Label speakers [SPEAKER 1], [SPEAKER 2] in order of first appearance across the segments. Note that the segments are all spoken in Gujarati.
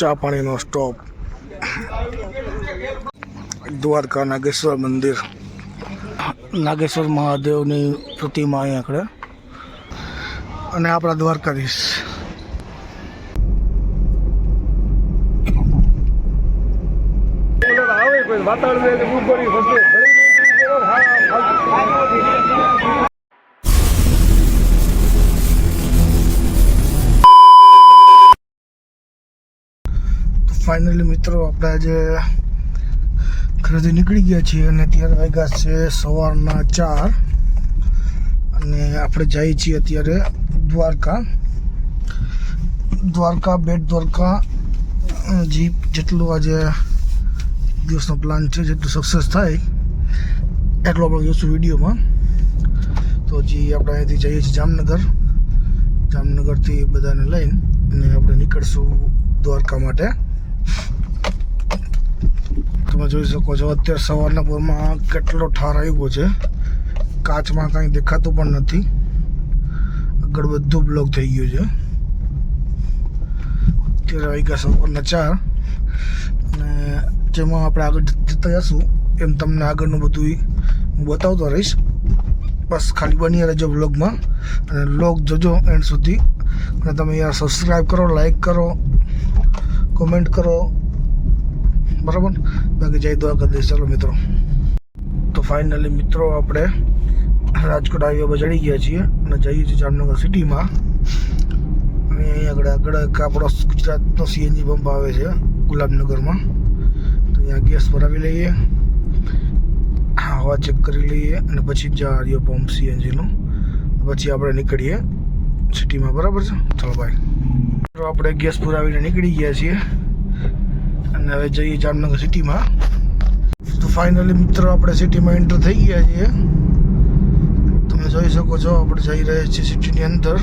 [SPEAKER 1] ચા પાણીનો સ્ટોપ. દ્વારકા નાગેશ્વર મંદિર. નાગેશ્વર મહાદેવની પ્રતિમા અહીંયા આગળ અને આપણા દ્વારકાધીશ. ફાઇનલી મિત્રો, આપણે આજે ઘરેથી નીકળી ગયા છીએ અને અત્યારે વાગ્યા છે સવારના ચાર. અને આપણે જઈએ છીએ અત્યારે દ્વારકા. દ્વારકા, બેટ દ્વારકા જીપ જેટલું આજે દિવસનો પ્લાન છે, જેટલું સક્સેસ થાય, એટલો આપણે જોઈશું વિડીયોમાં. તો હજી આપણે અહીંયાથી જઈએ છીએ જામનગર. જામનગરથી બધાને લઈને અને આપણે નીકળશું દ્વારકા માટે. તમે જોઈ શકો છો, અત્યારે સવારના પોરમાં કેટલો ઠાર આવ્યો છે. કાચમાં કાંઈ દેખાતું પણ નથી. આગળ બધું બ્લોક થઈ ગયું છે. અત્યારે આવી ગયા સવારના ચાર. અને જેમાં આપણે આગળ જતા જશું એમ તમને આગળનું બધું હું બતાવતો રહીશ. બસ ખાલી બની રહેજો બ્લોગમાં અને બ્લોગ જોજો એન્ડ સુધી. અને તમે યાર સબસ્ક્રાઈબ કરો લાઈક કરો કોમેન્ટ કરો. બરાબર? બાકી જય દ્વારકાધીશ ચાલો મિત્રો. તો ફાઇનલી મિત્રો આપણે રાજકોટ હાઈવે પર ચડી ગયા છીએ અને જઈએ છીએ જામનગર સિટીમાં અને અહીં આગળ આગળ એક આપણો ગુજરાતનો સીએનજી પંપ આવે છે, ગુલાબનગરમાં. તો અહીંયા ગેસ ભરાવી લઈએ. હવા ચેક કરી લઈએ અને પછી જ રહ્યો પંપ સીએનજીનો પછી આપણે નીકળીએ સિટીમાં બરાબર છે? ચાલો ભાઈ આપણે ગેસ પુરાવીને નીકળી ગયા છીએ. અને હવે જઈએ જામનગર સિટીમાં. તો ફાઇનલી મિત્રો આપણે સિટીમાં એન્ટર થઈ ગયા છીએ. તમે જોઈ શકો છો, આપણે જઈ રહ્યા છીએ સિટીની અંદર.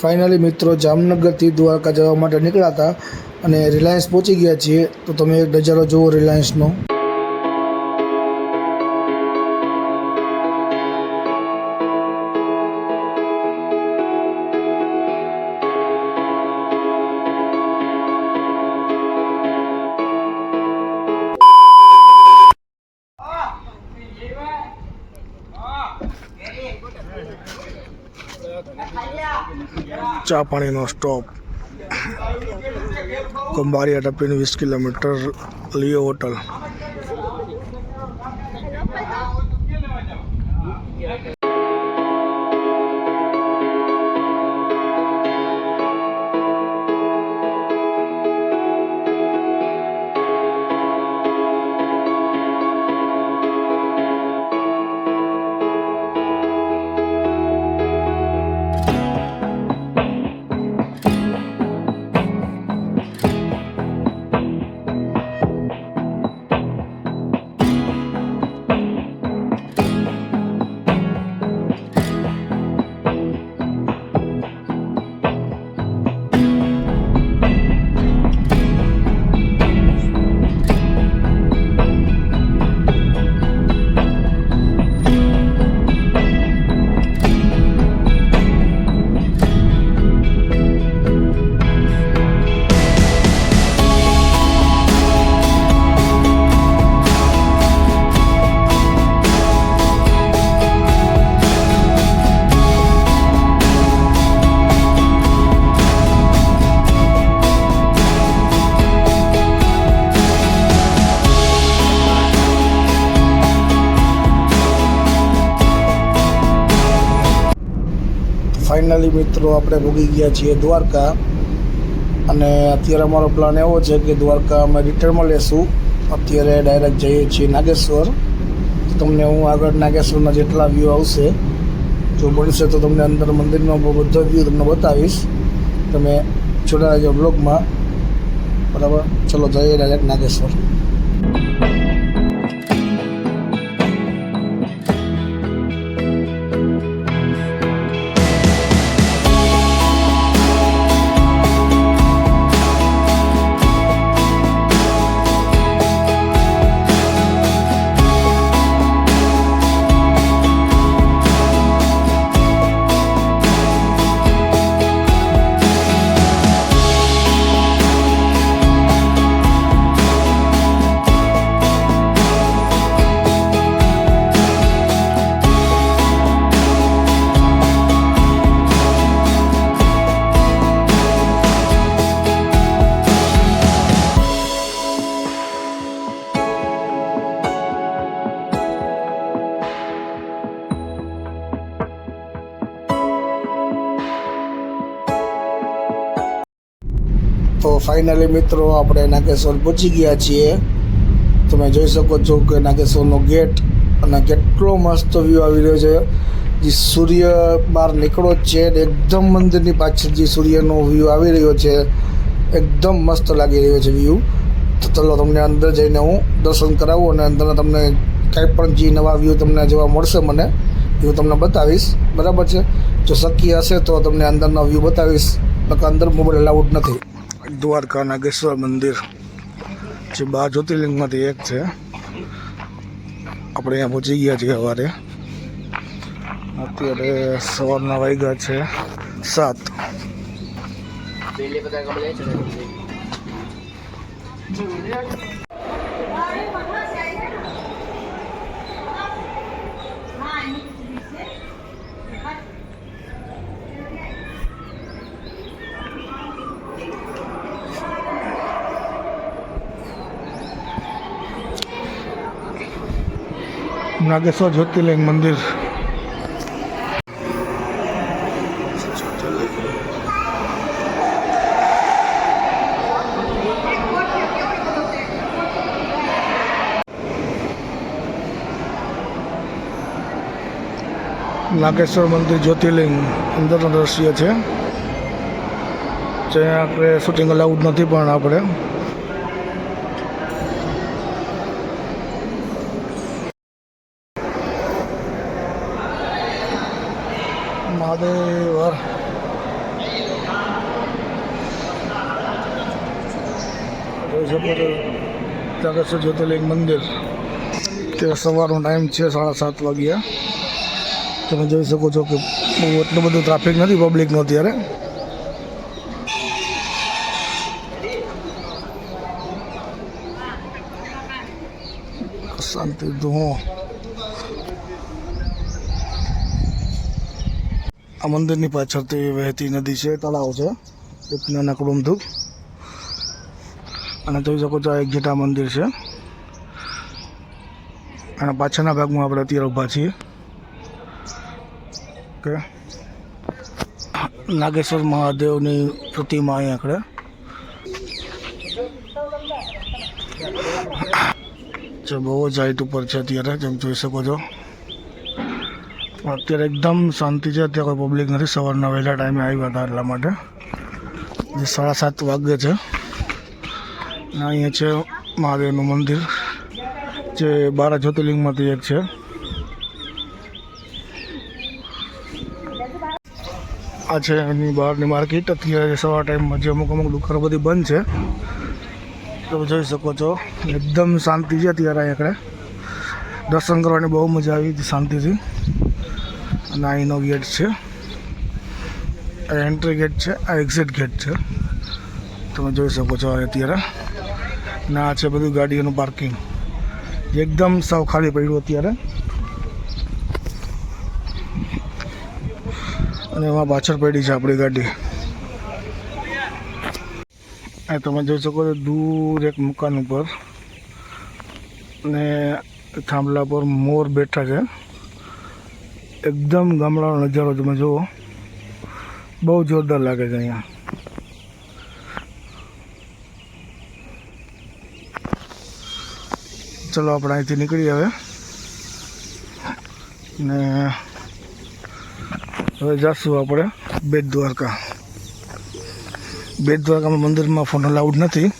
[SPEAKER 1] ફાઇનલી મિત્રો જામનગરથી દ્વારકા જવા માટે નીકળ્યા હતા અને રિલાયન્સ પહોંચી ગયા છીએ. તો તમે એક નજારો જુઓ રિલાયન્સનો. ચા પાણીનો સ્ટોપ. કુંભારી ટપીને વીસ કિલોમીટર લિયો હોટલ. ફાઇનલી મિત્રો આપણે ભોગી ગયા છીએ દ્વારકા. અને અત્યારે અમારો પ્લાન એવો છે કે દ્વારકા અમે રિટર્નમાં લેશું. અત્યારે ડાયરેક્ટ જઈએ છીએ નાગેશ્વર. તમને હું આગળ નાગેશ્વરના જેટલા વ્યૂ આવશે, જો બનશે તો તમને અંદર મંદિરનો બધો વ્યૂ તમને બતાવીશ. તમે જોડા રહેજો બ્લોગમાં બરાબર? ચલો જઈએ ડાયરેક્ટ નાગેશ્વર. ફાઇનલી મિત્રો, આપણે નાગેશ્વર પહોંચી ગયા છીએ. તમે જોઈ શકો છો કે નાગેશ્વરનો ગેટ અને કેટલો મસ્ત વ્યૂ આવી રહ્યો છે. જે સૂર્ય બહાર નીકળો જ છે એકદમ મંદિરની પાછળ જે સૂર્યનો વ્યૂ આવી રહ્યો છે, એકદમ મસ્ત લાગી રહ્યો છે વ્યૂ તો ચલો તમને અંદર જઈને હું દર્શન કરાવું અને અંદર તમને કાંઈ પણ જે નવા વ્યૂ તમને જોવા મળશે મને, એ હું તમને બતાવીશ. બરાબર છે? જો શક્ય હશે તો તમને અંદરનો વ્યૂ બતાવીશ, નકર અંદર મોબાઈલ અલાઉડ નથી. દ્વારકા નાગેશ્વર મંદિર, જે બાર જ્યોતિર્લિંગમાંથી એક છે. આપણે અહીંયા પહોંચી ગયા છીએ સવારે. અત્યારે સવારના વાગ્યા છે સાત. નાગેશ્વર જ્યોતિર્લિંગ મંદિર નાગેશ્વર મંદિર જ્યોતિર્લિંગ અંદરનો દ્રશ્ય છે જ્યાં આપણે શૂટિંગ અલાઉડ નથી પણ આપણે મહાદેવ હર. જોઈ શકો છો નાગેશ્વર જ્યોતિર્લિંગ મંદિર. તે સવારનો ટાઈમ છે સાડા સાત વાગ્યા. તમે જોઈ શકો છો કે બહુ એટલું બધું ટ્રાફિક નથી પબ્લિકનું અત્યારે. શાંતિ ધુઓ આ મંદિરની પાછળથી વહેતી નદી છે, તળાવ છે એક નાનકડું અમથું અને જોઈ શકો છો આ એક જેટા મંદિર છે. અને પાછળના ભાગમાં આપણે અત્યારે ઊભા છીએ. કે નાગેશ્વર મહાદેવની પ્રતિમા અહીં જે બહુ જ હાઈટ ઉપર છે અત્યારે, જેમ જોઈ શકો છો. અત્યારે એકદમ શાંતિ છે. અત્યારે કોઈ પબ્લિક નથી. સવારના વહેલા ટાઈમે આવ્યા હતા એટલા માટે. જે સાડા સાત વાગે છે. અને અહીંયા છે મહાદેવનું મંદિર. જે બારા જ્યોતિર્લિંગમાંથી એક છે. આ છે એની બહારની માર્કેટ. અત્યારે સવાર ટાઈમમાં જે અમુક અમુક દુકાનો બધી બંધ છે. તમે જોઈ શકો છો. એકદમ શાંતિ છે અત્યારે અહીંયા આગળ. દર્શન કરવાની બહુ મજા આવી. હતી શાંતિથી. અને અહીંનો ગેટ છે. આ એન્ટ્રી ગેટ છે, આ એક્ઝિટ ગેટ છે. તમે જોઈ શકો છો અત્યારે. અને આ છે બધું ગાડીઓનું પાર્કિંગ એકદમ સાવ ખાલી પડ્યું અત્યારે. અને એમાં પાછળ પડી છે આપણી ગાડી. આ તમે જોઈ શકો છો દૂર એક મકાન ઉપર. ને થાંભલા પર મોર બેઠા છે. એકદમ ગામડાનો નજારો તમે જુઓ. બહુ જોરદાર લાગે છે અહીંયા. ચલો આપણે અહીંથી નીકળી હવે. ને હવે જઈશું આપણે બેટ દ્વારકા. બેટ દ્વારકામાં મંદિરમાં ફોન અલાઉડ નથી.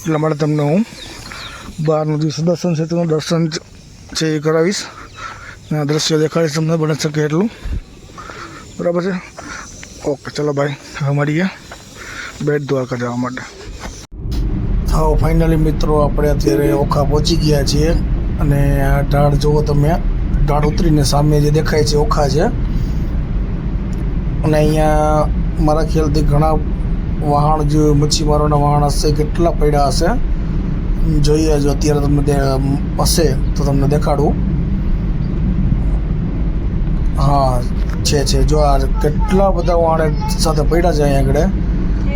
[SPEAKER 1] એટલા માટે તમને હું બહારનું દિવસ દર્શન છે તેનું દર્શન છે એ કરાવીશ. આ દ્રશ્ય દેખાડીશ તમને બની શકે એટલું. બરાબર છે? ઓકે, ચલો ભાઈ, હવે મળીએ બેટ દ્વારકા જવા માટે. હા ફાઇનલી મિત્રો, આપણે અત્યારે ઓખા પહોંચી ગયા છીએ અને આ ઢાળ જુઓ તમે, ઢાળ ઉતરીને સામે જે દેખાય છે ઓખા છે. અને અહીંયા મારા ખ્યાલથી ઘણા વહાણ જે મચ્છીમારોના વહાણ હશે, કેટલા પડ્યા હશે, જોઈએ જો અત્યારે તમને હશે તો તમને દેખાડું. હા, છે છે. જો આ કેટલા બધા વાણે સાથે પડ્યા છે અહીંયા આગળ.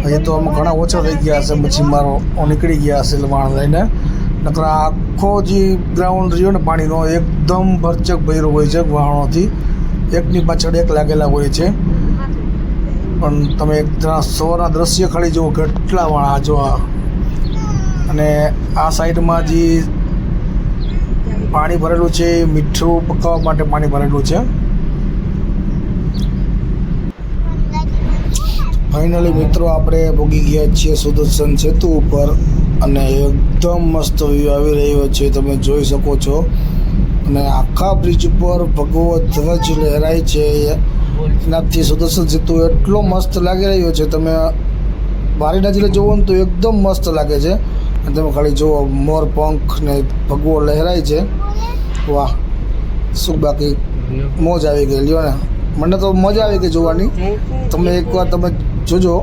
[SPEAKER 1] હજી તો આમાં ઘણા ઓછા થઈ ગયા હશે. મચ્છીમારો નીકળી ગયા હશે વાણ લઈને. નકર આખો જે ગ્રાઉન્ડ રહ્યો ને પાણીનો, એકદમ ભરચક ભર્યો હોય છે વાહણોથી એકની પાછળ એક લાગેલા હોય છે. પણ તમે એક સવારના દ્રશ્ય ખાલી જુઓ કેટલા વાળા જો આ. અને આ સાઈડમાં જે પાણી ભરેલું છે, મીઠું પકાવવા માટે પાણી ભરેલું છે. ફાઇનલી મિત્રો, આપણે ભોગી ગયા છીએ સુદર્શન સેતુ ઉપર અને એકદમ મસ્ત વ્યૂ આવી રહ્યો છે. તમે જોઈ શકો છો. અને આખા બ્રિજ ઉપર ભગવો ધ્વજ લહેરાય છે. એનાથી સુદર્શન સેતુ એટલો મસ્ત લાગી રહ્યો છે. તમે બારી નજીક જોવો ને તો એકદમ મસ્ત લાગે છે. અને તમે ખાલી જુઓ, મોર પંખ ને ભગવો લહેરાય છે. વાહ! શું બાકી? મોજ આવી ગઈ. લ્યો ને. મને તો મજા આવી ગઈ જોવાની. તમે એકવાર તમે જોજો.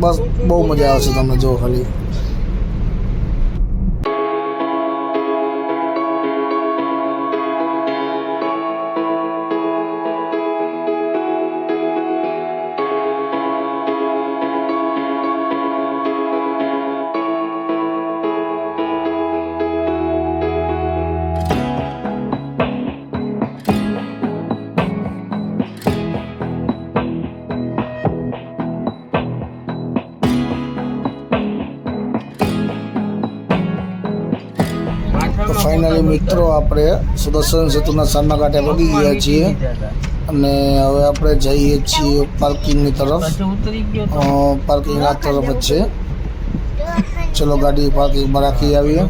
[SPEAKER 1] બસ બહુ મજા આવશે તમે જો ખાલી. મિત્રો, આપણે સુદર્શન સેતુના સામના કાંઠે પગી ગયા છીએ અને હવે આપણે જઈએ છીએ પાર્કિંગની તરફ. પાર્કિંગ આ તરફ જ છે. ચલો ગાડી પાર્કિંગમાં રાખી આવીએ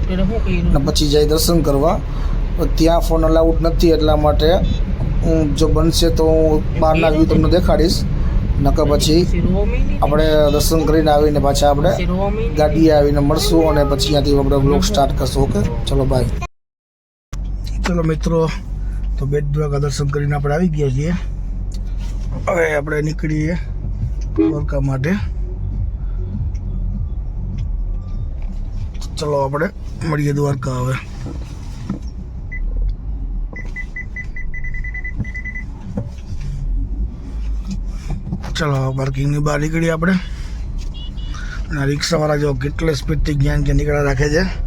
[SPEAKER 1] અને પછી જઈ દર્શન કરવા. ત્યાં ફોન અલાઉડ નથી એટલા માટે હું જો બનશે તો હું બહારના વ્યૂ તમને દેખાડીશ. નકર પછી આપણે દર્શન કરીને આવીને પાછા આપણે ગાડીએ આવીને મળશું અને પછી ત્યાંથી આપણે બ્લોગ સ્ટાર્ટ કરશું ઓકે ચલો બાય ચલો મિત્રો, તો બેટ દ્વારકા દર્શન કરીને આપણે આવી ગયા છીએ. હવે આપણે નીકળીએ દ્વારકા માટે. ચલો આપણે મળીએ દ્વારકા હવે. ચલો પાર્કિંગની બહાર નીકળીએ આપણે. અને રિક્ષાવાળા જો કેટલે સ્પીડથી જ્ઞાન કે નીકળ્યા રાખે છે.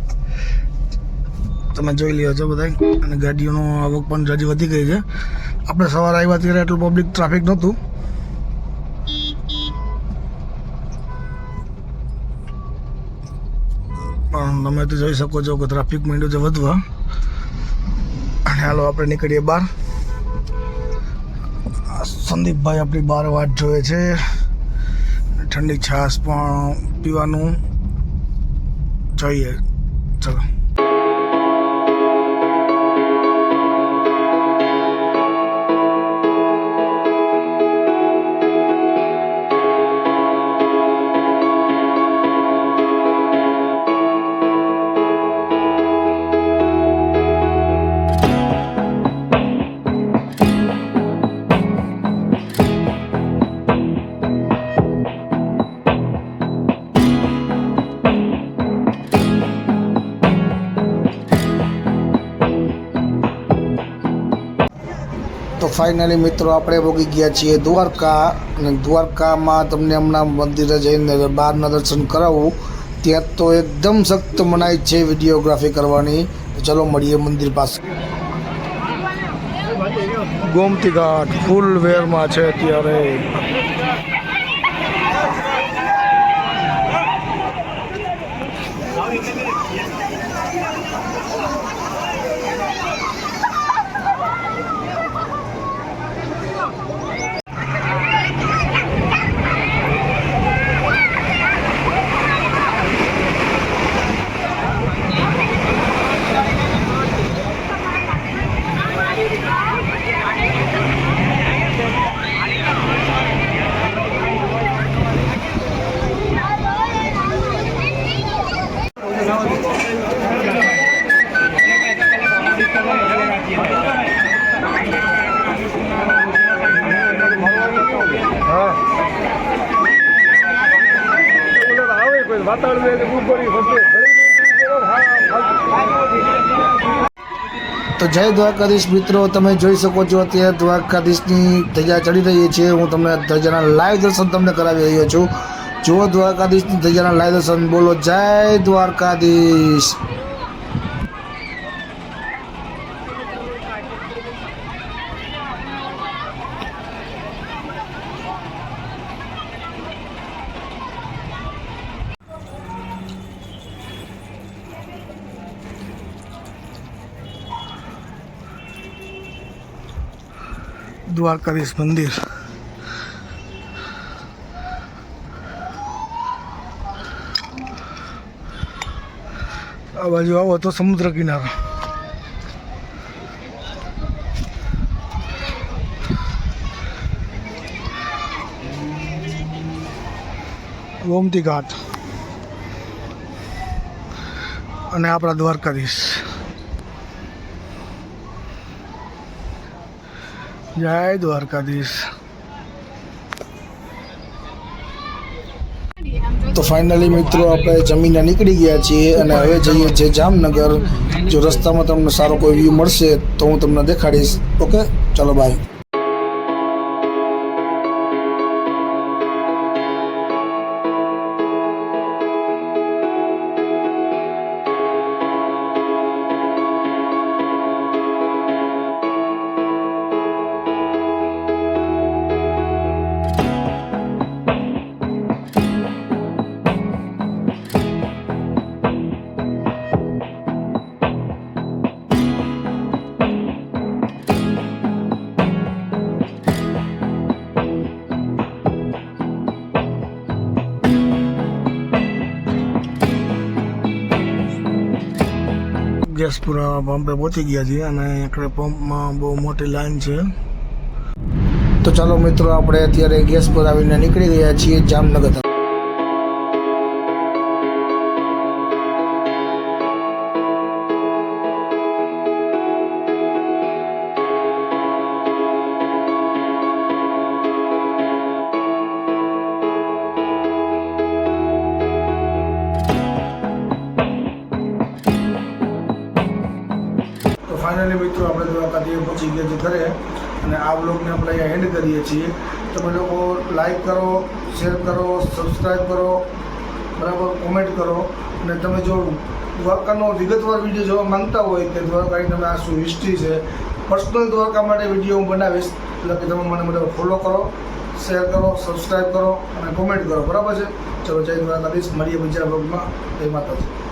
[SPEAKER 1] તમે જોઈ લ્યો છો બધા અને ગાડીઓનો આવક પણ હજી વધી ગઈ છે. આપણે સવારે આવ્યા ત્યારે એટલું પબ્લિક ટ્રાફિક નહોતું. પણ તમે તો જોઈ શકો છો કે ટ્રાફિક માંડ્યો છે વધવા. અને હાલો આપણે નીકળીએ બહાર. સંદીપભાઈ આપણી બહાર વાત જોવે છે. ઠંડી છાશ પણ પીવાનું જોઈએ. ચલો. ફાઇનલી મિત્રો આપણે ભોગી ગયા છીએ દ્વારકા અને દ્વારકામાં તમને હમણાં મંદિરે જઈને બહારના દર્શન કરાવું. ત્યાં તો એકદમ સખ્ત મનાય છે વિડીયોગ્રાફી કરવાની. તો ચલો મળીએ મંદિર પાસે. ગોમતી ઘાટ ફૂલ વેરમાં છે અત્યારે. જય દ્વારકાધીશ મિત્રો, તમે જોઈ શકો છો અત્યારે દ્વારકાધીશની ધજા ચડી રહી છે. હું તમને ધજાના લાઈવ દર્શન તમને કરાવી રહ્યો છું. જુઓ દ્વારકાધીશની ધજાના લાઈવ દર્શન, બોલો જય દ્વારકાધીશ. દ્વારકાધીશ મંદિર. આ બાજુ આવો તો સમુદ્ર કિનારો. ગોમતી ઘાટ. અને આપણા દ્વારકાધીશ. જય દ્વારકાધીશ. તો ફાઇનલી મિત્રો આપણે જમીને નીકળી ગયા છીએ અને હવે જઈએ છીએ જામનગર, જો રસ્તામાં તમને સારો કોઈ વ્યૂ મળશે તો હું તમને દેખાડીશ. ઓકે ચલો બાય ગેસપુરા પંપે પહોંચી ગયા છીએ અને આપણે પંપમાં બહુ મોટી લાઈન છે. તો ચાલો મિત્રો, આપણે અત્યારે ગેસ પર આવીને નીકળી ગયા છીએ જામનગર. ફાઇનલી મિત્રો આપણે દ્વારકાથી પહોંચી ગયા છીએ ઘરે અને આ બ્લોગને આપણે અહીંયા એન્ડ કરીએ છીએ. તમે લોકો લાઈક કરો શેર કરો સબસ્ક્રાઈબ કરો, બરાબર કોમેન્ટ કરો અને તમે જો દ્વારકાનો વિગતવાર વીડિયો જોવા માંગતા હોય કે દ્વારકાની તમે આ શું હિસ્ટ્રી છે પર્સનલ દ્વારકા માટે વીડિયો હું બનાવીશ. એટલે કે તમે મને બધા ફોલો કરો શેર કરો સબસ્ક્રાઈબ કરો અને કોમેન્ટ કરો. બરાબર છે? ચલો, જય દ્વારકાધીશ. મળીએ બીજા બ્લોગમાં જય માતાજી.